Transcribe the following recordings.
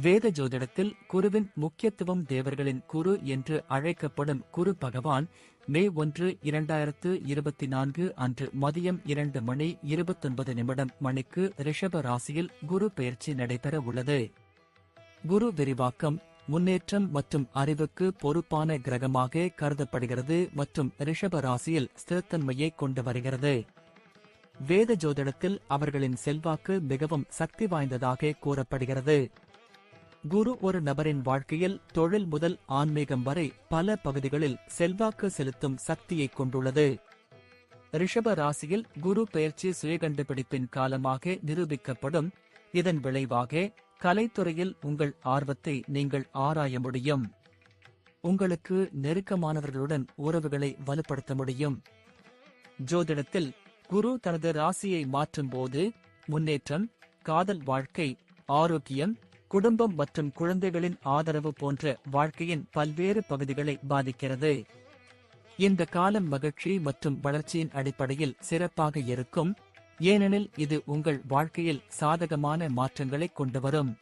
வேத ஜோதிடத்தில் குருவின் முக்கியத்துவம் தேவர்களின் குரு என்று அழைக்கப்படும் குரு பகவான் மே ஒன்று இரண்டாயிரத்து இருபத்தி நான்கு அன்று மதியம் இரண்டு மணி இருபத்தொன்பது நிமிடம் மணிக்கு ரிஷப ராசியில் குரு பெயர்ச்சி நடைபெற உள்ளது. குரு விரிவாக்கம் முன்னேற்றம் மற்றும் அறிவுக்கு பொறுப்பான கிரகமாக கருதப்படுகிறது மற்றும் ரிஷப ராசியில் ஸ்திரத்தன்மையை கொண்டு வருகிறது. வேத ஜோதிடத்தில் அவர்களின் செல்வாக்கு மிகவும் சக்தி வாய்ந்ததாக கூறப்படுகிறது. குரு ஒரு நபரின் வாழ்க்கையில் தொழில் முதல் ஆன்மீகம் வரை பல பகுதிகளில் செல்வாக்கு செலுத்தும் சக்தியை கொண்டுள்ளது. ரிஷப ராசியில் குரு பெயர்ச்சி சுயகண்டுபிடிப்பின் காலமாக நிரூபிக்கப்படும். இதன் விளைவாக கலைத்துறையில் உங்கள் ஆர்வத்தை நீங்கள் ஆராய முடியும். உங்களுக்கு நெருக்கமானவர்களுடன் உறவுகளை வலுப்படுத்த முடியும். ஜோதிடத்தில் குரு தனது ராசியை மாற்றும் போது முன்னேற்றம் காதல் வாழ்க்கை ஆரோக்கியம் குடும்பம் மற்றும் குழந்தைகளின் ஆதரவு போன்ற வாழ்க்கையின் பல்வேறு பகுதிகளை பாதிக்கிறது. இந்த காலம் மகிழ்ச்சி மற்றும் வளர்ச்சியின் அடிப்படையில் சிறப்பாக இருக்கும். ஏனெனில் இது உங்கள் வாழ்க்கையில் சாதகமான மாற்றங்களை கொண்டு வரும்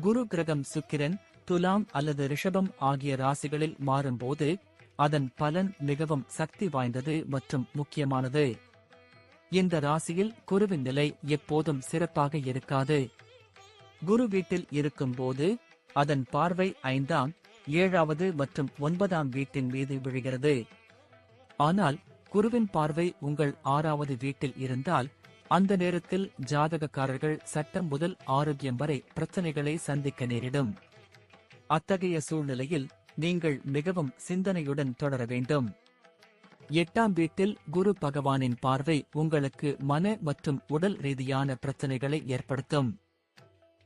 குரு கிரகம் சுக்கிரன் துலாம் அல்லது ரிஷபம் ஆகிய ராசிகளில் மாறும்போது அதன் பலன் மிகவும் சக்தி வாய்ந்தது மற்றும் முக்கியமானது. இந்த ராசியில் குருவின் நிலை எப்போதும் சிறப்பாக இருக்காது. குரு வீட்டில் இருக்கும்போது அதன் பார்வை ஐந்தாம் ஏழாவது மற்றும் ஒன்பதாம் வீட்டின் மீது விழுகிறது. ஆனால் குருவின் பார்வை உங்கள் ஆறாவது வீட்டில் இருந்தால் அந்த நேரத்தில் ஜாதகக்காரர்கள் சட்டம் முதல் ஆரோக்கியம் வரை பிரச்சனைகளை சந்திக்க நேரிடும். அத்தகைய சூழ்நிலையில் நீங்கள் மிகவும் சிந்தனையுடன் தொடர வேண்டும். எட்டாம் வீட்டில் குரு பகவானின் பார்வை உங்களுக்கு மன மற்றும் உடல் ரீதியான பிரச்சனைகளை ஏற்படுத்தும்.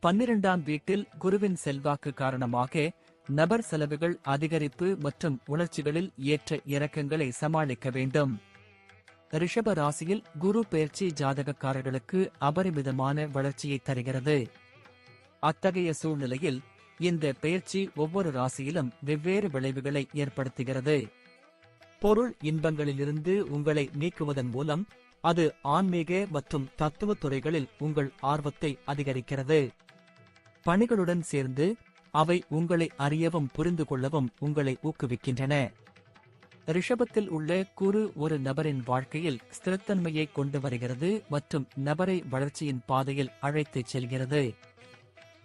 பன்னிரண்டாம் வீட்டில் குருவின் செல்வாக்கு காரணமாக நபர் செலவுகள் அதிகரிப்பு மற்றும் உணர்ச்சிகளில் ஏற்ற இறக்கங்களை சமாளிக்க வேண்டும். ரிஷப ராசியில் குரு பெயர்ச்சி ஜாதகக்காரர்களுக்கு அபரிமிதமான வளர்ச்சியை தருகிறது. அத்தகைய சூழ்நிலையில் இந்த பெயர்ச்சி ஒவ்வொரு ராசியிலும் வெவ்வேறு விளைவுகளை ஏற்படுத்துகிறது. பொருள் இன்பங்களிலிருந்து உங்களை நீக்குவதன் மூலம் அது ஆன்மீக மற்றும் தத்துவ துறைகளில் உங்கள் ஆர்வத்தை அதிகரிக்கிறது. பணிகளுடன் சேர்ந்து அவை உங்களை அறியவும் புரிந்து கொள்ளவும் உங்களை ஊக்குவிக்கின்றன. ரிஷபத்தில் உள்ள குரு ஒரு நபரின் வாழ்க்கையில் ஸ்திரத்தன்மையை கொண்டு வருகிறது மற்றும் நபரை வளர்ச்சியின் பாதையில் அழைத்துச் செல்கிறது.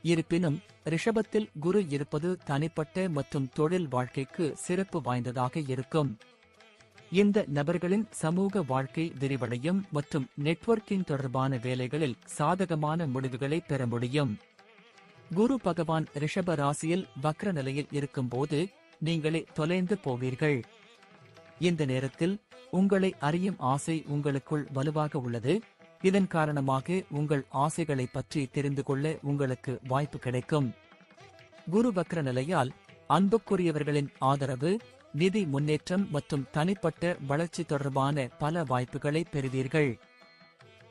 இருப்பினும் ரிஷபத்தில் குரு இருப்பது தனிப்பட்ட மற்றும் தொழில் வாழ்க்கைக்கு சிறப்பு வாய்ந்ததாக இருக்கும். இந்த நபர்களின் சமூக வாழ்க்கை விரிவடையும் மற்றும் நெட்வொர்க்கிங் தொடர்பான வேலைகளில் சாதகமான முடிவுகளை பெற முடியும். குரு பகவான் ரிஷப ராசியில் வக்ர நிலையில் இருக்கும்போது நீங்களே தொலைந்து போவீர்கள். இந்த நேரத்தில் உங்களை அறியும் ஆசை உங்களுக்குள் வலுவாக உள்ளது. இதன் காரணமாக உங்கள் ஆசைகளை பற்றி தெரிந்து கொள்ள உங்களுக்கு வாய்ப்பு கிடைக்கும். குரு வக்ர நிலையால் அன்புக்குரியவர்களின் ஆதரவு நிதி முன்னேற்றம் மற்றும் தனிப்பட்ட வளர்ச்சி தொடர்பான பல வாய்ப்புகளை பெறுவீர்கள்.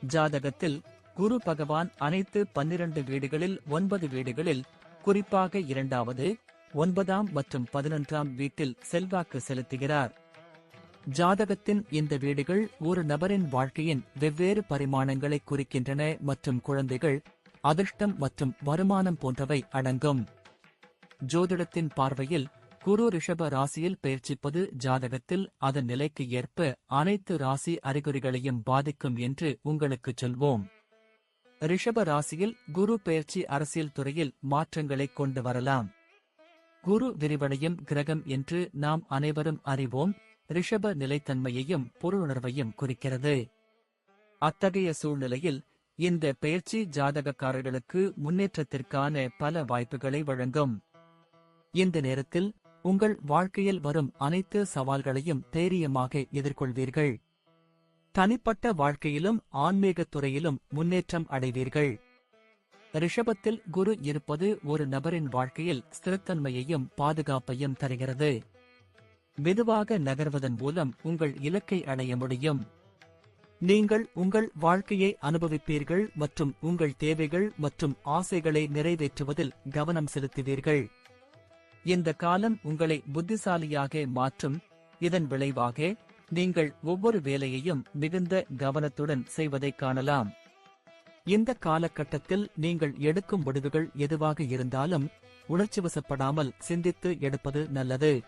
ஜாதகத்தில் குரு பகவான் அனைத்து பன்னிரண்டு வீடுகளில் ஒன்பது வீடுகளில் குறிப்பாக இரண்டாவது ஒன்பதாம் மற்றும் பதினொன்றாம் வீட்டில் செல்வாக்கு செலுத்துகிறார். ஜாதகத்தின் இந்த வீடுகள் ஒரு நபரின் வாழ்க்கையின் வெவ்வேறு பரிமாணங்களை குறிக்கின்றன மற்றும் குழந்தைகள் அதிர்ஷ்டம் மற்றும் வருமானம் போன்றவை அடங்கும். ஜோதிடத்தின் பார்வையில் குரு ரிஷப ராசியில் பயிற்சிப்பது ஜாதகத்தில் அதன் நிலைக்கு ஏற்ப அனைத்து ராசி அறிகுறிகளையும் பாதிக்கும் என்று உங்களுக்கு சொல்வோம். ரிஷப ராசியில் குரு பெயர்ச்சி அரசியல் துறையில் மாற்றங்களை கொண்டு வரலாம். குரு விரிவடையும் கிரகம் என்று நாம் அனைவரும் அறிவோம். ரிஷப நிலைத்தன்மையையும் பொருளுணர்வையும் குறிக்கிறது. அத்தகைய சூழ்நிலையில் இந்த பெயர்ச்சி ஜாதகக்காரர்களுக்கு முன்னேற்றத்திற்கான பல வாய்ப்புகளை வழங்கும். இந்த நேரத்தில் உங்கள் வாழ்க்கையில் வரும் அனைத்து சவால்களையும் தைரியமாக எதிர்கொள்வீர்கள். தனிப்பட்ட வாழ்க்கையிலும் ஆன்மீகத் துறையிலும் முன்னேற்றம் அடைவீர்கள். ரிஷபத்தில் குரு இருப்பது ஒரு நபரின் வாழ்க்கையில் ஸ்திரத்தன்மையையும் பாதுகாப்பையும் தருகிறது. மெதுவாக நகர்வதன் மூலம் உங்கள் இலக்கை அடைய முடியும். நீங்கள் உங்கள் வாழ்க்கையை அனுபவிப்பீர்கள் மற்றும் உங்கள் தேவைகள் மற்றும் ஆசைகளை நிறைவேற்றுவதில் கவனம் செலுத்துவீர்கள். இந்த காலம் உங்களை புத்திசாலியாக மாற்றும். இதன் விளைவாக நீங்கள் ஒவ்வொரு வேலையையும் மிகுந்த கவனத்துடன் செய்வதைக் காணலாம். இந்த காலகட்டத்தில் நீங்கள் எடுக்கும் முடிவுகள் எதுவாக இருந்தாலும் உணர்ச்சிவசப்படாமல் சிந்தித்து எடுப்பது நல்லது.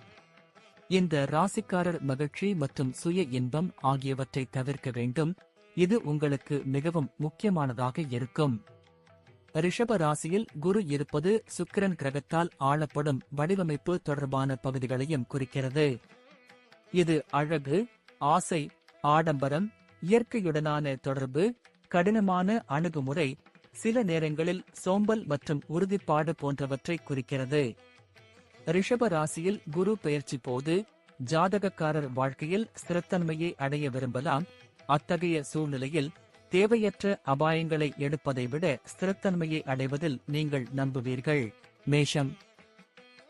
இந்த ராசிக்காரர் மகிழ்ச்சி மற்றும் சுய இன்பம் ஆகியவற்றை தவிர்க்க வேண்டும். இது உங்களுக்கு மிகவும் முக்கியமானதாக இருக்கும். ரிஷப ராசியில் குரு இருப்பது சுக்கிரன் கிரகத்தால் ஆளப்படும் வடிவமைப்பு தொடர்பான பகுதிகளையும் குறிக்கிறது. இது அழகு ஆசை ஆடம்பரம் இயற்கையுடனான தொடர்பு கடினமான அணுகுமுறை சில நேரங்களில் சோம்பல் மற்றும் உறுதிப்பாடு போன்றவற்றை குறிக்கிறது. ரிஷப ராசியில் குரு பெயர்ச்சி போது ஜாதகக்காரர் வாழ்க்கையில் ஸ்திரத்தன்மையை அடைய விரும்பலாம். அத்தகைய சூழ்நிலையில் தேவையற்ற அபாயங்களை எடுப்பதை விட ஸ்திரத்தன்மையை அடைவதில் நீங்கள் நம்புவீர்கள். மேஷம்.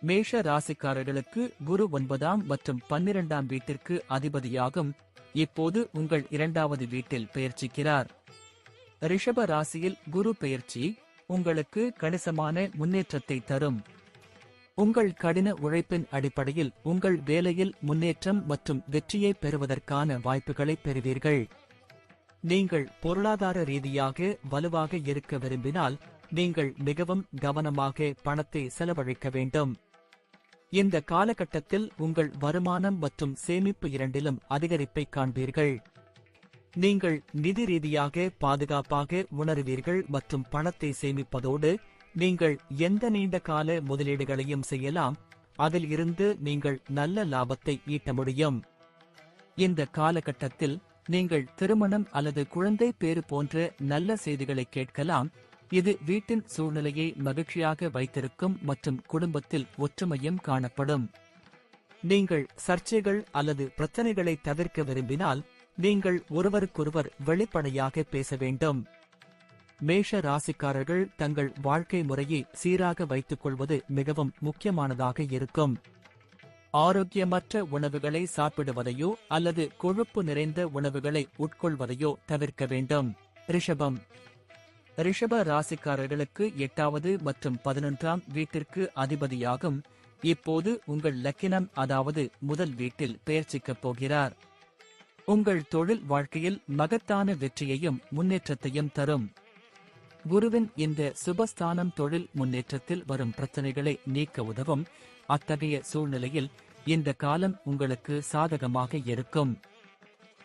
மேஷ ராசிக்காரர்களுக்கு குரு ஒன்பதாம் மற்றும் பன்னிரண்டாம் வீட்டிற்கு அதிபதியாகும். இப்போது உங்கள் இரண்டாவது வீட்டில் பெயர்ச்சிக்கிறார். ரிஷப ராசியில் குரு பெயர்ச்சி உங்களுக்கு கணிசமான முன்னேற்றத்தை தரும். உங்கள் கடின உழைப்பின் அடிப்படையில் உங்கள் வேலையில் முன்னேற்றம் மற்றும் வெற்றியை பெறுவதற்கான வாய்ப்புகளை பெறுவீர்கள். நீங்கள் பொருளாதார ரீதியாக வலுவாக இருக்க விரும்பினால் நீங்கள் மிகவும் கவனமாக பணத்தை செலவழிக்க வேண்டும். இந்த காலகட்டத்தில் உங்கள் வருமானம் மற்றும் சேமிப்பு இரண்டிலும் அதிகரிப்பை காண்பீர்கள். நீங்கள் நிதி ரீதியாக பாதுகாப்பாக உணருவீர்கள் மற்றும் பணத்தை சேமிப்பதோடு நீங்கள் எந்த நீண்ட கால முதலீடுகளையும் செய்யலாம் அதில் இருந்து நீங்கள் நல்ல லாபத்தை ஈட்ட முடியும். இந்த காலகட்டத்தில் நீங்கள் திருமணம் அல்லது குழந்தை பேறு போன்ற நல்ல செய்திகளை கேட்கலாம் இது வீட்டின் சூழ்நிலையை மகிழ்ச்சியாக வைத்திருக்கும் மற்றும் குடும்பத்தில் ஒற்றுமையும் காணப்படும். நீங்கள் சர்ச்சைகள் அல்லது பிரச்சனைகளை தவிர்க்க விரும்பினால் நீங்கள் ஒருவருக்கொருவர் வெளிப்படையாக பேச வேண்டும். மேஷ ராசிக்காரர்கள் தங்கள் வாழ்க்கை முறையை சீராக வைத்துக் கொள்வது மிகவும் முக்கியமானதாக இருக்கும். ஆரோக்கியமற்ற உணவுகளை சாப்பிடுவதையோ அல்லது கொழுப்பு நிறைந்த உணவுகளை உட்கொள்வதையோ தவிர்க்க வேண்டும். ரிஷபம். ரிஷப ராசிக்காரர்களுக்கு எட்டாவது மற்றும் பதினொன்றாம் வீட்டிற்கு அதிபதியாகும். இப்போது உங்கள் லக்கினம் அதாவது முதல் வீட்டில் பெயர்ச்சிக்கப் போகிறார். உங்கள் தொழில் வாழ்க்கையில் மகத்தான வெற்றியையும் முன்னேற்றத்தையும் தரும். குருவின் இந்த சுபஸ்தானம் தொழில் முன்னேற்றத்தில் வரும் பிரச்சனைகளை நீக்க உதவும். அத்தகைய சூழ்நிலையில் இந்த காலம் உங்களுக்கு சாதகமாக இருக்கும்.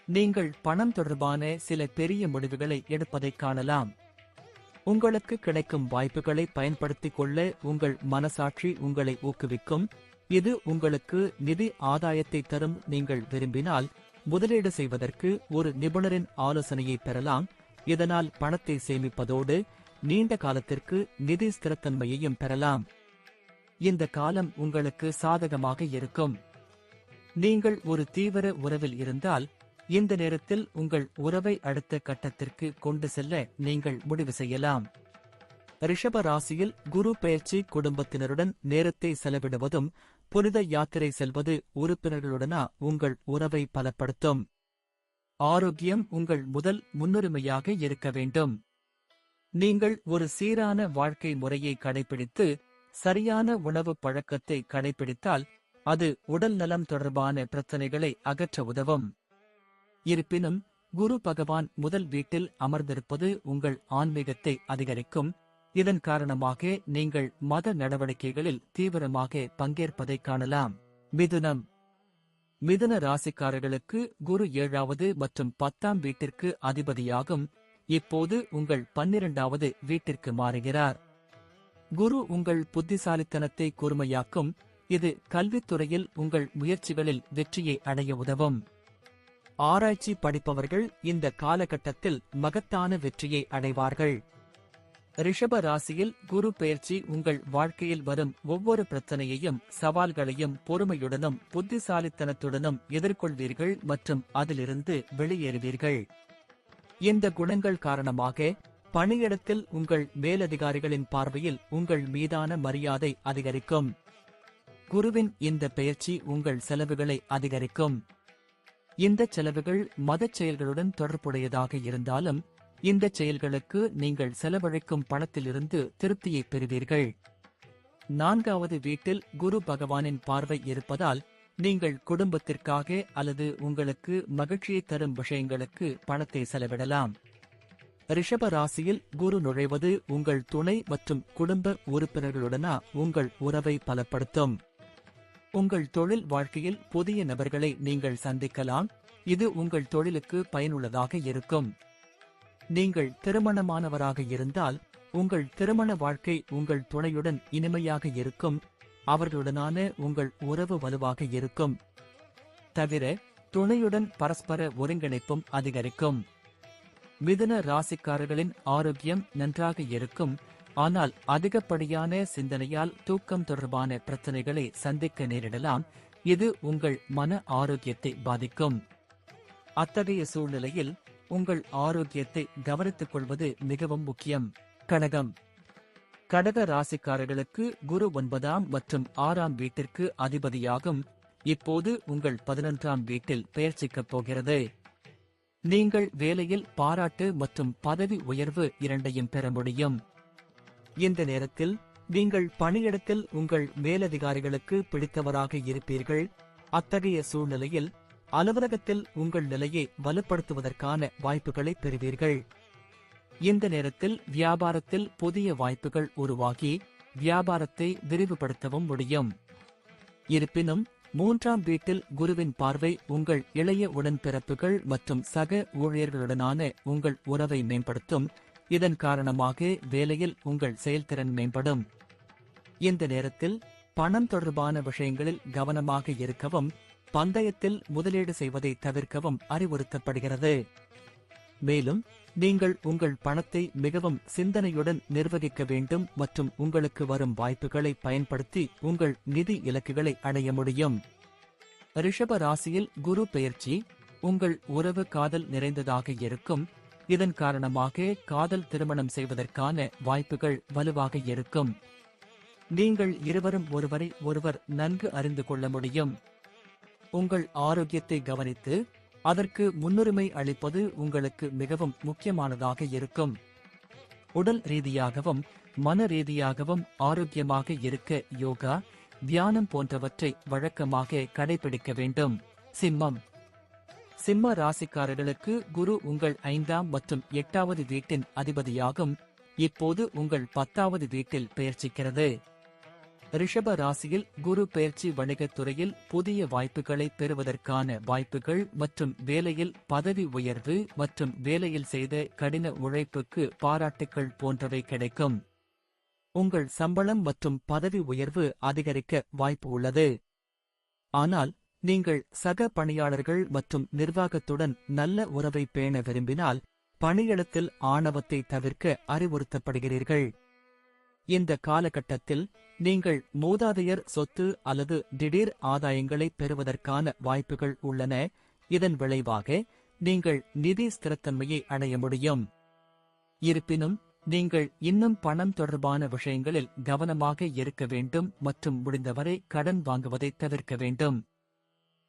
நீங்கள் பணம் தொடர்பான சில பெரிய முடிவுகளை எடுப்பதைக் காணலாம். உங்களுக்கு கிடைக்கும் வாய்ப்புகளை பயன்படுத்திக் கொள்ள உங்கள் மனசாட்சி உங்களை ஊக்குவிக்கும். இது உங்களுக்கு நிதி ஆதாயத்தை தரும். நீங்கள் விரும்பினால் முதலீடு செய்வதற்கு ஒரு நிபுணரின் ஆலோசனையை பெறலாம். இதனால் பணத்தை சேமிப்பதோடு நீண்ட காலத்திற்கு நிதி ஸ்திரத்தன்மையையும் பெறலாம். இந்த காலம் உங்களுக்கு சாதகமாக இருக்கும். நீங்கள் ஒரு தீவிர உறவில் இருந்தால் இந்த நேரத்தில் உங்கள் உறவை அடுத்த கட்டத்திற்கு கொண்டு செல்ல நீங்கள் முடிவு செய்யலாம். ரிஷப ராசியில் குரு பெயர்ச்சி குடும்பத்தினருடன் நேரத்தை செலவிடுவதும் புனித யாத்திரை செல்வது உறுப்பினர்களுடனா உங்கள் உறவை பலப்படுத்தும். ஆரோக்கியம் உங்கள் முதல் முன்னுரிமையாக இருக்க வேண்டும். நீங்கள் ஒரு சீரான வாழ்க்கை முறையை கடைபிடித்து சரியான உணவு பழக்கத்தை கடைபிடித்தால் அது உடல் நலம் தொடர்பான பிரச்சனைகளை அகற்ற உதவும். இருப்பினும் குரு பகவான் முதல் வீட்டில் அமர்ந்திருப்பது உங்கள் ஆன்மீகத்தை அதிகரிக்கும். இதன் காரணமாக நீங்கள் மத நடவடிக்கைகளில் தீவிரமாக பங்கேற்பதை காணலாம். மிதுனம். மிதுன ராசிக்காரர்களுக்கு குரு ஏழாவது மற்றும் பத்தாம் வீட்டிற்கு அதிபதியாகும். இப்போது உங்கள் பன்னிரண்டாவது வீட்டிற்கு மாறுகிறார். குரு உங்கள் புத்திசாலித்தனத்தை கூர்மையாக்கும். இது கல்வித்துறையில் உங்கள் முயற்சிகளில் வெற்றியை அடைய உதவும். ஆராய்ச்சி படிப்பவர்கள் இந்த காலகட்டத்தில் மகத்தான வெற்றியை அடைவார்கள். ரிஷப ராசியில் குரு பெயர்ச்சி உங்கள் வாழ்க்கையில் வரும் ஒவ்வொரு பிரச்சனையையும் சவால்களையும் பொறுமையுடனும் புத்திசாலித்தனத்துடனும் எதிர்கொள்வீர்கள் மற்றும் அதிலிருந்து வெளியேறுவீர்கள். இந்த குணங்கள் காரணமாக பணியிடத்தில் உங்கள் மேலதிகாரிகளின் பார்வையில் உங்கள் மீதான மரியாதை அதிகரிக்கும். குருவின் இந்த பெயர்ச்சி உங்கள் செலவுகளை அதிகரிக்கும். இந்த செலவுகள் மதச் செயல்களுடன் தொடர்புடையதாக இருந்தாலும் இந்த செயல்களுக்கு நீங்கள் செலவழிக்கும் பணத்திலிருந்து திருப்தியை பெறுவீர்கள். நான்காவது வீட்டில் குரு பகவானின் பார்வை இருப்பதால் நீங்கள் குடும்பத்திற்காக அல்லது உங்களுக்கு மகிழ்ச்சியை தரும் விஷயங்களுக்கு பணத்தை செலவிடலாம். ரிஷப ராசியில் குரு நுழைவது உங்கள் துணை மற்றும் குடும்ப உறுப்பினர்களுடனா உங்கள் உறவை பலப்படுத்தும். உங்கள் தொழில் வாழ்க்கையில் புதிய நபர்களை நீங்கள் சந்திக்கலாம். இது உங்கள் தொழிலுக்கு பயனுள்ளதாக இருக்கும். நீங்கள் திருமணமானவராக இருந்தால் உங்கள் திருமண வாழ்க்கை உங்கள் துணையுடன் இனிமையாக இருக்கும். அவர்களுடனான உங்கள் உறவு வலுவாக இருக்கும். தவிர துணையுடன் பரஸ்பர ஒருங்கிணைப்பும் அதிகரிக்கும். மிதுன ராசிக்காரர்களின் ஆரோக்கியம் நன்றாக இருக்கும். ஆனால் அதிகப்படியான சிந்தனையால் தூக்கம் தொடர்பான பிரச்சனைகளை சந்திக்க நேரிடலாம். இது உங்கள் மன ஆரோக்கியத்தை பாதிக்கும். அத்தகைய சூழ்நிலையில் உங்கள் ஆரோக்கியத்தை கவனித்துக் கொள்வது மிகவும் முக்கியம். கடகம். கடக ராசிக்காரர்களுக்கு குரு ஒன்பதாம் மற்றும் ஆறாம் வீட்டிற்கு அதிபதியாகும். இப்போது உங்கள் பதினொன்றாம் வீட்டில் பெயர்ச்சிக்கப் போகிறது. நீங்கள் வேலையில் பாராட்டு மற்றும் பதவி உயர்வு இரண்டையும் பெற முடியும். இந்த நேரத்தில் நீங்கள் பணியிடத்தில் உங்கள் மேலதிகாரிகளுக்கு பிடித்தவராக இருப்பீர்கள். அத்தகைய சூழ்நிலையில் அலுவலகத்தில் உங்கள் நிலையை வலுப்படுத்துவதற்கான வாய்ப்புகளை பெறுவீர்கள். இந்த நேரத்தில் வியாபாரத்தில் புதிய வாய்ப்புகள் உருவாகி வியாபாரத்தை விரிவுபடுத்தவும் முடியும். இருப்பினும் மூன்றாம் வீட்டில் குருவின் பார்வை உங்கள் இளைய உடன்பிறப்புகள் மற்றும் சக ஊழியர்களுடனான உங்கள் உறவை மேம்படுத்தும் இதன் காரணமாக வேலையில் உங்கள் செயல்திறன் மேம்படும். இந்த நேரத்தில் பணம் தொடர்பான விஷயங்களில் கவனமாக இருக்கவும் பந்தயத்தில் முதலீடு செய்வதை தவிர்க்கவும் அறிவுறுத்தப்படுகிறது. மேலும் நீங்கள் உங்கள் பணத்தை மிகவும் சிந்தனையுடன் நிர்வகிக்க வேண்டும் மற்றும் உங்களுக்கு வரும் வாய்ப்புகளை பயன்படுத்தி உங்கள் நிதி இலக்குகளை அடைய முடியும். ரிஷப ராசியில் குரு பெயர்ச்சி உங்கள் உறவு காதல் நிறைந்ததாக இருக்கும். இதன் காரணமாக காதல் திருமணம் செய்வதற்கான வாய்ப்புகள் வலுவாக இருக்கும். நீங்கள் இருவரும் ஒருவரை ஒருவர் நன்கு அறிந்து கொள்ள முடியும். உங்கள் ஆரோக்கியத்தை கவனித்து அதற்கு முன்னுரிமை அளிப்பது உங்களுக்கு மிகவும் முக்கியமானதாக இருக்கும். உடல் ரீதியாகவும் மன ரீதியாகவும் ஆரோக்கியமாக இருக்க யோகா தியானம் போன்றவற்றை வழக்கமாக கடைபிடிக்க வேண்டும். சிம்மம். சிம்ம ராசிக்காரர்களுக்கு குரு உங்கள் ஐந்தாம் மற்றும் எட்டாவது வீட்டின் அதிபதியாகும். இப்போது உங்கள் பத்தாவது வீட்டில் பெயர்ச்சிக்கிறது. ரிஷப ராசியில் குரு பெயர்ச்சி வணிகத் துறையில் புதிய வாய்ப்புகளை பெறுவதற்கான வாய்ப்புகள் மற்றும் வேலையில் பதவி உயர்வு மற்றும் வேலையில் செய்த கடின உழைப்புக்கு பாராட்டுக்கள் போன்றவை கிடைக்கும். உங்கள் சம்பளம் மற்றும் பதவி உயர்வு அதிகரிக்க வாய்ப்பு உள்ளது. ஆனால் நீங்கள் சக பணியாளர்கள் மற்றும் நிர்வாகத்துடன் நல்ல உறவை பேண விரும்பினால் பணியிடத்தில் ஆணவத்தை தவிர்க்க அறிவுறுத்தப்படுகிறீர்கள். இந்த காலகட்டத்தில் நீங்கள் மூதாதையர் சொத்து அல்லது திடீர் ஆதாயங்களை பெறுவதற்கான வாய்ப்புகள் உள்ளன. இதன் விளைவாக நீங்கள் நிதி ஸ்திரத்தன்மையை அடைய முடியும். இருப்பினும் நீங்கள் இன்னும் பணம் தொடர்பான விஷயங்களில் கவனமாக இருக்க வேண்டும் மற்றும் முடிந்தவரை கடன் வாங்குவதை தவிர்க்க வேண்டும்.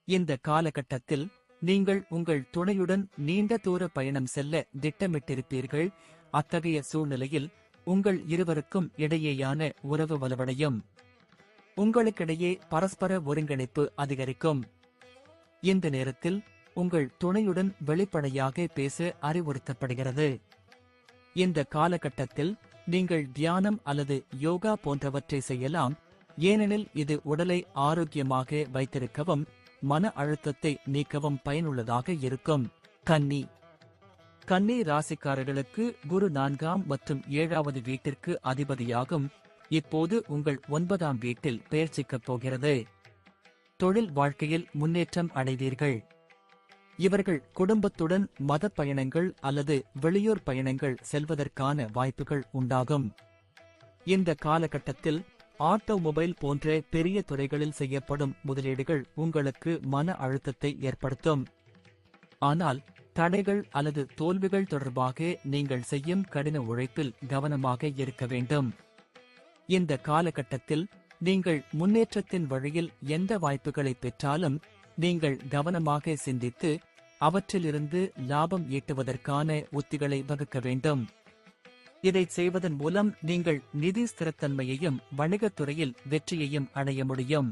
இந்த காலகட்டத்தில் நீங்கள் உங்கள் துணையுடன் நீண்ட தூர பயணம் செல்ல திட்டமிட்டிருப்பீர்கள். அத்தகைய சூழ்நிலையில் உங்கள் இருவருக்கும் இடையேயான உறவு வலுவடையும். உங்களுக்கிடையே பரஸ்பர ஒருங்கிணைப்பு அதிகரிக்கும். இந்த நேரத்தில் உங்கள் துணையுடன் வெளிப்படையாக பேச அறிவுறுத்தப்படுகிறது. இந்த காலகட்டத்தில் நீங்கள் தியானம் அல்லது யோகா போன்றவற்றை செய்யலாம். ஏனெனில் இது உடலை ஆரோக்கியமாக வைத்திருக்கவும் மன அழுத்தத்தை நீக்கவும் பயனுள்ளதாக இருக்கும். கன்னி. கன்னி ராசிக்காரர்களுக்கு குரு நான்காம் மற்றும் ஏழாவது வீட்டிற்கு அதிபதியாகும். இப்போது உங்கள் ஒன்பதாம் வீட்டில் பெயர்ச்சிக்கப் போகிறது. தொழில் வாழ்க்கையில் முன்னேற்றம் அடைவீர்கள். இவர்கள் குடும்பத்துடன் மத பயணங்கள் அல்லது வெளியூர் பயணங்கள் செல்வதற்கான வாய்ப்புகள் உண்டாகும். இந்த காலகட்டத்தில் ஆட்டோமொபைல் போன்ற பெரிய துறைகளில் செய்யப்படும் முதலீடுகள் உங்களுக்கு மன அழுத்தத்தை ஏற்படுத்தும். ஆனால் தடைகள் அல்லது தோல்விகள் தொடர்பாக நீங்கள் செய்யும் கடின உழைப்பில் கவனமாக இருக்க வேண்டும். இந்த காலகட்டத்தில் நீங்கள் முன்னேற்றத்தின் வழியில் எந்த வாய்ப்புகளை பெற்றாலும் நீங்கள் கவனமாக சிந்தித்து அவற்றிலிருந்து லாபம் ஈட்டுவதற்கான உத்திகளை வகுக்க வேண்டும். இதைச் செய்வதன் மூலம் நீங்கள் நிதி ஸ்திரத்தன்மையையும் வணிகத்துறையில் வெற்றியையும் அடைய முடியும்.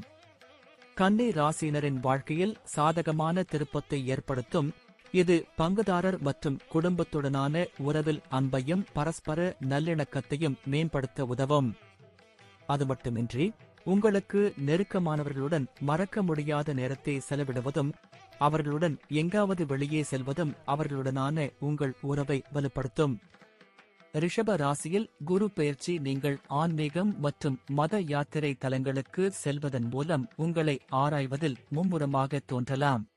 கன்னி ராசியினரின் வாழ்க்கையில் சாதகமான திருப்பத்தை ஏற்படுத்தும் இது பங்குதாரர் மற்றும் குடும்பத்துடனான உறவில் அன்பையும் பரஸ்பர நல்லிணக்கத்தையும் மேம்படுத்த உதவும். அது மட்டுமின்றி உங்களுக்கு நெருக்கமானவர்களுடன் மறக்க முடியாத நேரத்தை செலவிடுவதும் அவர்களுடன் எங்காவது வெளியே செல்வதும் அவர்களுடனான உங்கள் உறவை வலுப்படுத்தும். ரிஷப ராசியில் குரு பெயர்ச்சி நீங்கள் ஆன்மீகம் மற்றும் மத யாத்திரை தலங்களுக்கு செல்வதன் மூலம் உங்களை ஆராய்வதில் மும்முரமாக தோன்றலாம்.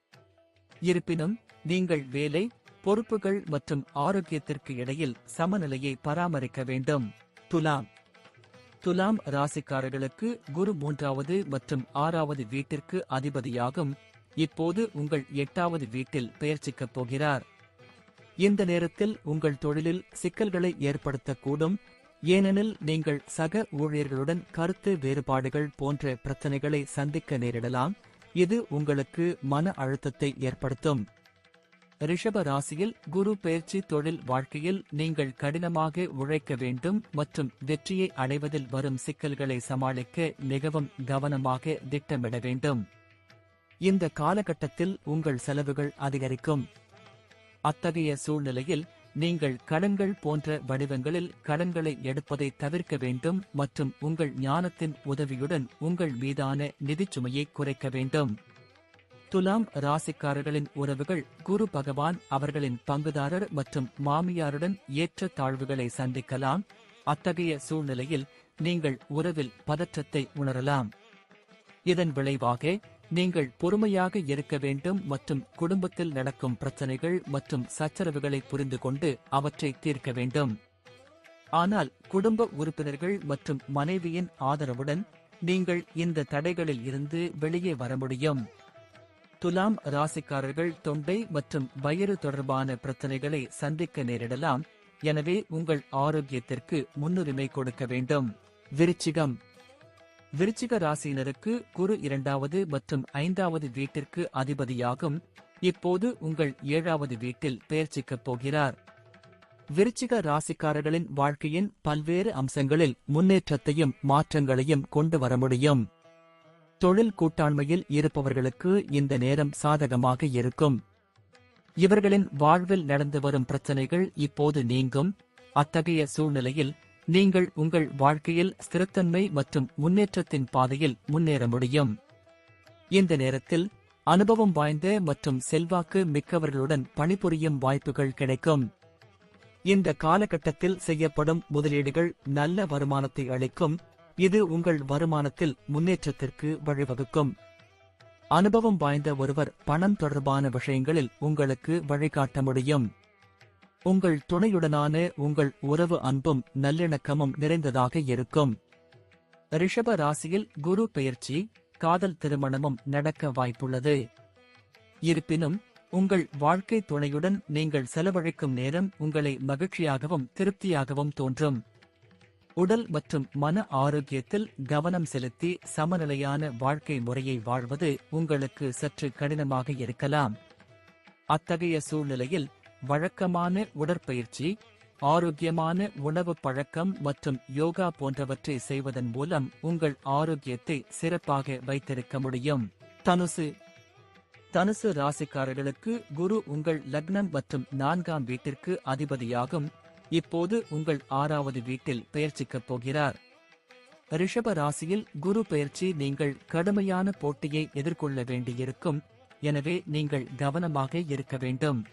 இருப்பினும் நீங்கள் வேலை பொறுப்புகள் மற்றும் ஆரோக்கியத்திற்கு இடையில் சமநிலையை பராமரிக்க வேண்டும். துலாம். துலாம் ராசிக்காரர்களுக்கு குரு மூன்றாவது மற்றும் ஆறாவது வீட்டிற்கு அதிபதியாகும். இப்போது உங்கள் எட்டாவது வீட்டில் பெயர்ச்சிக்கப் போகிறார். இந்த நேரத்தில் உங்கள் தொழிலில் சிக்கல்களை ஏற்படுத்தக்கூடும். ஏனெனில் நீங்கள் சக ஊழியர்களுடன் கருத்து வேறுபாடுகள் போன்ற பிரச்சனைகளை சந்திக்க நேரிடலாம். இது உங்களுக்கு மன அழுத்தத்தை ஏற்படுத்தும். ரிஷப ராசியில் குரு பெயர்ச்சி தொழில் வாழ்க்கையில் நீங்கள் கடினமாக உழைக்க வேண்டும் மற்றும் வெற்றியை அடைவதில் வரும் சிக்கல்களை சமாளிக்க மிகவும் கவனமாக திட்டமிட வேண்டும். இந்த காலகட்டத்தில் உங்கள் செலவுகள் அதிகரிக்கும். அத்தகைய சூழ்நிலையில் நீங்கள் கடன்கள் போன்ற வடிவங்களில் கடன்களை எடுப்பதை தவிர்க்க வேண்டும் மற்றும் உங்கள் ஞானத்தின் உதவியுடன் உங்கள் மீதான நிதிச் சுமையை குறைக்க வேண்டும். துலாம் ராசிக்காரர்களின் உறவுகள் குரு பகவான் அவர்களின் பங்குதாரர் மற்றும் மாமியாருடன் ஏற்ற தாழ்வுகளை சந்திக்கலாம். அத்தகைய சூழ்நிலையில் நீங்கள் உறவில் பதற்றத்தை உணரலாம். இதன் விளைவாக நீங்கள் பொறுமையாக இருக்க வேண்டும் மற்றும் குடும்பத்தில் நடக்கும் பிரச்சனைகள் மற்றும் சச்சரவுகளை புரிந்து கொண்டு அவற்றை தீர்க்க வேண்டும். ஆனால் குடும்ப உறுப்பினர்கள் மற்றும் மனைவியின் ஆதரவுடன் நீங்கள் இந்த தடைகளில் இருந்து வெளியே வர முடியும். துலாம் ராசிக்காரர்கள் தொண்டை மற்றும் வயிறு தொடர்பான பிரச்சனைகளை சந்திக்க நேரிடலாம். எனவே உங்கள் ஆரோக்கியத்திற்கு முன்னுரிமை கொடுக்க வேண்டும். விருச்சிகம் விருச்சிக ராசியினருக்கு குரு இரண்டாவது மற்றும் ஐந்தாவது வீட்டிற்கு அதிபதியாகும். இப்போது உங்கள் ஏழாவது வீட்டில் பெயர்ச்சிக்கப் போகிறார். விருச்சிக ராசிக்காரர்களின் வாழ்க்கையின் பல்வேறு அம்சங்களில் முன்னேற்றத்தையும் மாற்றங்களையும் கொண்டு வர முடியும். தொழில் கூட்டாண்மையில் இருப்பவர்களுக்கு இந்த நேரம் சாதகமாக இருக்கும். இவர்களின் வாழ்வில் நடந்து வரும் பிரச்சனைகள் இப்போது நீங்கும். அத்தகைய சூழ்நிலையில் நீங்கள் உங்கள் வாழ்க்கையில் ஸ்திரத்தன்மை மற்றும் முன்னேற்றத்தின் பாதையில் முன்னேற முடியும். இந்த நேரத்தில் அனுபவம் வாய்ந்த மற்றும் செல்வாக்கு மிக்கவர்களுடன் பணிபுரியும் வாய்ப்புகள் கிடைக்கும். இந்த காலகட்டத்தில் செய்யப்படும் முதலீடுகள் நல்ல வருமானத்தை அளிக்கும். இது உங்கள் வருமானத்தில் முன்னேற்றத்திற்கு வழிவகுக்கும். அனுபவம் வாய்ந்த ஒருவர் பணம் தொடர்பான விஷயங்களில் உங்களுக்கு வழிகாட்ட முடியும். உங்கள் துணையுடனான உங்கள் உறவு அன்பும் நல்லிணக்கமும் நிறைந்ததாக இருக்கும். ரிஷப ராசியில் குரு பெயர்ச்சி காதல் திருமணமும் நடக்க வாய்ப்புள்ளது. இருப்பினும் உங்கள் வாழ்க்கை துணையுடன் நீங்கள் செலவழிக்கும் நேரம் உங்களை மகிழ்ச்சியாகவும் திருப்தியாகவும் தோன்றும். உடல் மற்றும் மன ஆரோக்கியத்தில் கவனம் செலுத்தி சமநிலையான வாழ்க்கை முறையை வாழ்வது உங்களுக்கு சற்று கடினமாக இருக்கலாம். அத்தகைய சூழ்நிலையில் வழக்கமான உடற்பயிற்சி ஆரோக்கியமான உணவு பழக்கம் மற்றும் யோகா போன்றவற்றை செய்வதன் மூலம் உங்கள் ஆரோக்கியத்தை சிறப்பாக வைத்திருக்க முடியும். தனுசு. தனுசு ராசிக்காரர்களுக்கு குரு உங்கள் லக்னம் மற்றும் நான்காம் வீட்டிற்கு அதிபதியாகும். இப்போது உங்கள் ஆறாவது வீட்டில் பெயர்ச்சிக்கப் போகிறார். ரிஷப ராசியில் குரு பெயர்ச்சி நீங்கள் கடுமையான போட்டியை எதிர்கொள்ள வேண்டியிருக்கும். எனவே நீங்கள் கவனமாக இருக்க வேண்டும்.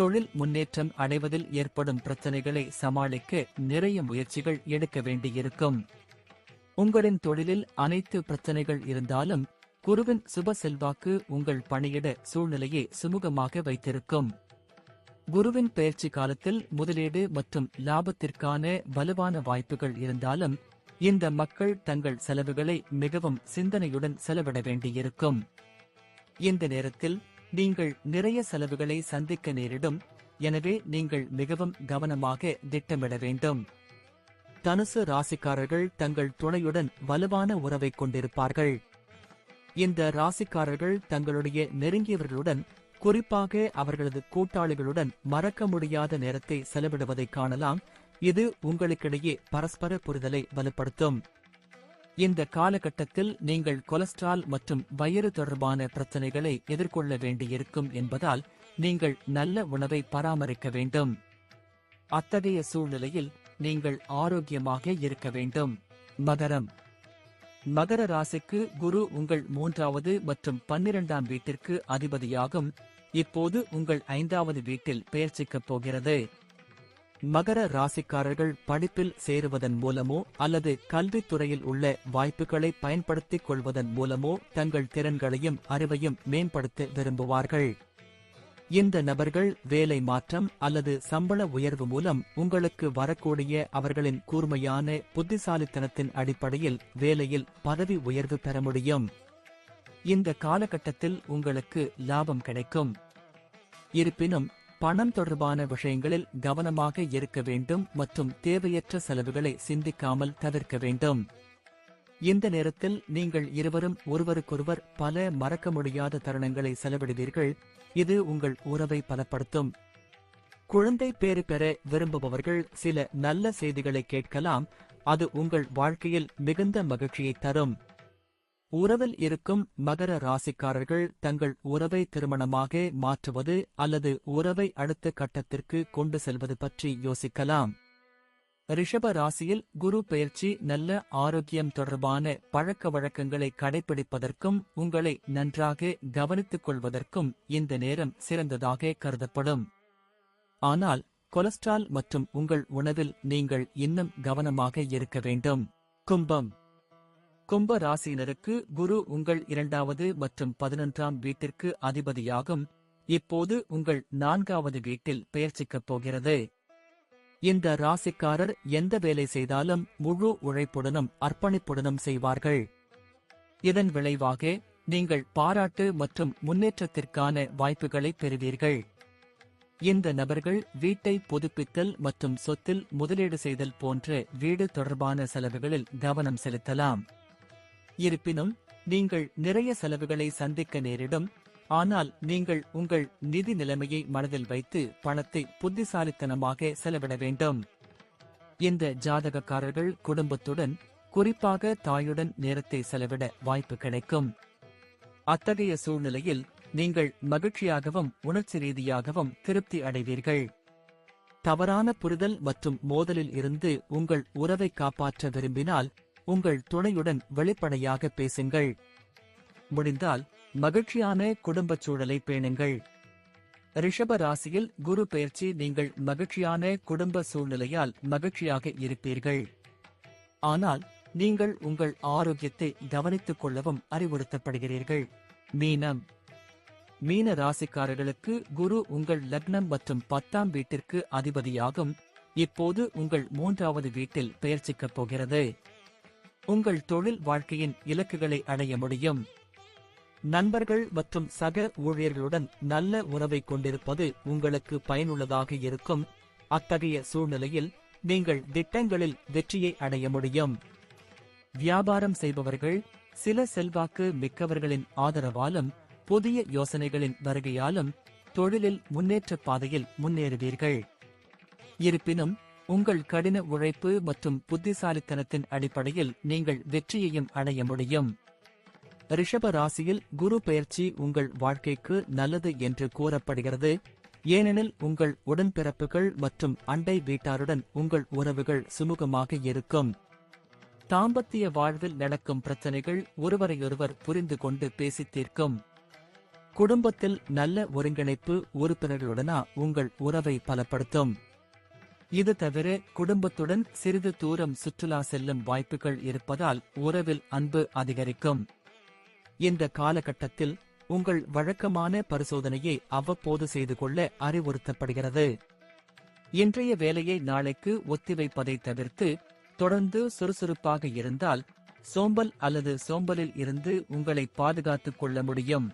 தொழில் முன்னேற்றம் அடைவதில் ஏற்படும் பிரச்சனைகளை சமாளிக்க நிறைய முயற்சிகள் எடுக்க வேண்டியிருக்கும். உங்களின் தொழிலில் அனைத்து பிரச்சனைகள் இருந்தாலும் குருவின் சுப செல்வாக்கு உங்கள் பணியிட சூழ்நிலையை சுமூகமாக வைத்திருக்கும். குருவின் பயிற்சி காலத்தில் முதலீடு மற்றும் லாபத்திற்கான வலுவான வாய்ப்புகள் இருந்தாலும் இந்த மக்கள் தங்கள் செலவுகளை மிகவும் சிந்தனையுடன் செலவிட வேண்டியிருக்கும். இந்த நேரத்தில் நீங்கள் நிறைய செலவுகளை சந்திக்க நேரிடும். எனவே நீங்கள் மிகவும் கவனமாக திட்டமிட வேண்டும். தனுசு ராசிக்காரர்கள் தங்கள் துணையுடன் வலுவான உறவை கொண்டிருப்பார்கள். இந்த ராசிக்காரர்கள் தங்களுடைய நெருங்கியவர்களுடன் குறிப்பாக அவர்களது கூட்டாளிகளுடன் மறக்க முடியாத நேரத்தை செலவிடுவதை காணலாம். இது உங்களுக்கிடையே பரஸ்பர புரிதலை வலுப்படுத்தும். இந்த காலகட்டத்தில் நீங்கள் கொலஸ்ட்ரால் மற்றும் வயிறு தொடர்பான பிரச்சனைகளை எதிர்கொள்ள வேண்டியிருக்கும் என்பதால் நீங்கள் நல்ல உணவை பராமரிக்க வேண்டும். அத்தகைய சூழ்நிலையில் நீங்கள் ஆரோக்கியமாக இருக்க வேண்டும். மகரம். மகர ராசிக்கு குரு உங்கள் மூன்றாவது மற்றும் பன்னிரெண்டாம் வீட்டிற்கு அதிபதியாகும். இப்போது உங்கள் ஐந்தாவது வீட்டில் பெயர்ச்சிக்கப் போகிறது. மகர ராசிக்காரர்கள் படிப்பில் சேருவதன் மூலமோ அல்லது கல்வித்துறையில் உள்ள வாய்ப்புகளை பயன்படுத்திக் கொள்வதன் மூலமோ தங்கள் திறன்களையும் அறிவையும் மேம்படுத்த விரும்புவார்கள். இந்த நபர்கள் வேலை மாற்றம் அல்லது சம்பள உயர்வு மூலம் உங்களுக்கு வரக்கூடிய அவர்களின் கூர்மையான புத்திசாலித்தனத்தின் அடிப்படையில் வேலையில் பதவி உயர்வு பெற முடியும். இந்த காலகட்டத்தில் உங்களுக்கு லாபம் கிடைக்கும். இருப்பினும் பணம் தொடர்பான விஷயங்களில் கவனமாக இருக்க வேண்டும் மற்றும் தேவையற்ற செலவுகளை சிந்திக்காமல் தவிர்க்க வேண்டும். இந்த நேரத்தில் நீங்கள் இருவரும் ஒருவருக்கொருவர் பல மறக்க முடியாத தருணங்களை செலவிடுவீர்கள். இது உங்கள் உறவை பலப்படுத்தும். குழந்தை பேறு பெற விரும்புபவர்கள் சில நல்ல செய்திகளை கேட்கலாம். அது உங்கள் வாழ்க்கையில் மிகுந்த மகிழ்ச்சியை தரும். உறவில் இருக்கும் மகர ராசிக்காரர்கள் தங்கள் உறவை திருமணமாக மாற்றுவது அல்லது உறவை அடுத்த கட்டத்திற்கு கொண்டு செல்வது பற்றி யோசிக்கலாம். ரிஷப ராசியில் குரு பெயர்ச்சி நல்ல ஆரோக்கியம் தொடர்பான பழக்க வழக்கங்களை கடைபிடிப்பதற்கும் உங்களை நன்றாக கவனித்துக் கொள்வதற்கும் இந்த நேரம் சிறந்ததாக கருதப்படும். ஆனால் கொலஸ்ட்ரால் மற்றும் உங்கள் உணவில் நீங்கள் இன்னும் கவனமாக இருக்க வேண்டும். கும்பம். கும்ப ராசியினருக்கு குரு உங்கள் இரண்டாவது மற்றும் பதினொன்றாம் வீட்டிற்கு அதிபதியாகும். இப்போது உங்கள் நான்காவது வீட்டில் பெயர்ச்சிக்கப் போகிறது. இந்த ராசிக்காரர் எந்த வேலை செய்தாலும் முழு உழைப்புடனும் அர்ப்பணிப்புடனும் செய்வார்கள். இதன் விளைவாக நீங்கள் பாராட்டு மற்றும் முன்னேற்றத்திற்கான வாய்ப்புகளை பெறுவீர்கள். இந்த நபர்கள் வீட்டை புதுப்பித்தல் மற்றும் சொத்தில் முதலீடு செய்தல் போன்ற வீடு தொடர்பான செலவுகளில் கவனம் செலுத்தலாம். இருப்பினும் நீங்கள் நிறைய செலவுகளை சந்திக்க நேரிடும். ஆனால் நீங்கள் உங்கள் நிதி நிலைமையை மனதில் வைத்து பணத்தை புத்திசாலித்தனமாக செலவிட வேண்டும். இந்த ஜாதகக்காரர்கள் குடும்பத்துடன் குறிப்பாக தாயுடன் நேரத்தை செலவிட வாய்ப்பு கிடைக்கும். அத்தகைய சூழ்நிலையில் நீங்கள் மகிழ்ச்சியாகவும் உணர்ச்சி ரீதியாகவும் திருப்தி அடைவீர்கள். தவறான புரிதல் மற்றும் மோதலில் இருந்து உங்கள் உறவை காப்பாற்ற விரும்பினால் உங்கள் துணையுடன் வெளிப்படையாக பேசுங்கள். முடிந்தால் மகிழ்ச்சியான குடும்பச் சூழலை பேணுங்கள். ரிஷப ராசியில் குரு பெயர்ச்சி நீங்கள் மகிழ்ச்சியான குடும்ப சூழ்நிலையால் மகிழ்ச்சியாக இருப்பீர்கள். ஆனால் நீங்கள் உங்கள் ஆரோக்கியத்தை கவனித்துக் கொள்ளவும் அறிவுறுத்தப்படுகிறீர்கள். மீனம். மீன ராசிக்காரர்களுக்கு குரு உங்கள் லக்னம் மற்றும் பத்தாம் வீட்டிற்கு அதிபதியாகும். இப்போது உங்கள் மூன்றாவது வீட்டில் பெயர்ச்சிக்கப் போகிறது. உங்கள் தொழில் வாழ்க்கையின் இலக்குகளை அடைய முடியும். நண்பர்கள் மற்றும் சக ஊழியர்களுடன் நல்ல உறவை கொண்டிருப்பது உங்களுக்கு பயனுள்ளதாக இருக்கும். அத்தகைய சூழ்நிலையில் நீங்கள் திட்டங்களில் வெற்றியை அடைய முடியும். வியாபாரம் செய்பவர்கள் சில செல்வாக்கு மிக்கவர்களின் ஆதரவாலும் புதிய யோசனைகளின் வருகையாலும் தொழிலில் முன்னேற்ற பாதையில் முன்னேறுவீர்கள். இருப்பினும் உங்கள் கடின உழைப்பு மற்றும் புத்திசாலித்தனத்தின் அடிப்படையில் நீங்கள் வெற்றியையும் அடைய முடியும். ரிஷப ராசியில் குரு பெயர்ச்சி உங்கள் வாழ்க்கைக்கு நல்லது என்று கூறப்படுகிறது. ஏனெனில் உங்கள் உடன்பிறப்புகள் மற்றும் அண்டை வீட்டாருடன் உங்கள் உறவுகள் சுமூகமாக இருக்கும். தாம்பத்திய வாழ்வில் நடக்கும் பிரச்சனைகள் ஒருவரையொருவர் புரிந்து கொண்டு பேசித் தீர்க்கும். குடும்பத்தில் நல்ல ஒருங்கிணைப்பு உறுப்பினர்களுடனா உங்கள் உறவை பலப்படுத்தும். இது தவிர குடும்பத்துடன் சிறிது தூரம் சுற்றுலா செல்லும் வாய்ப்புகள் இருப்பதால் உறவில் அன்பு அதிகரிக்கும். இந்த காலகட்டத்தில் உங்கள் வழக்கமான பரிசோதனையை அவ்வப்போது செய்து கொள்ள அறிவுறுத்தப்படுகிறது. இன்றைய வேலையை நாளைக்கு ஒத்திவைப்பதை தவிர்த்து தொடர்ந்து சுறுசுறுப்பாக இருந்தால் சோம்பல் அல்லது சோம்பலில் இருந்து உங்களை பாதுகாத்துக் கொள்ள முடியும்.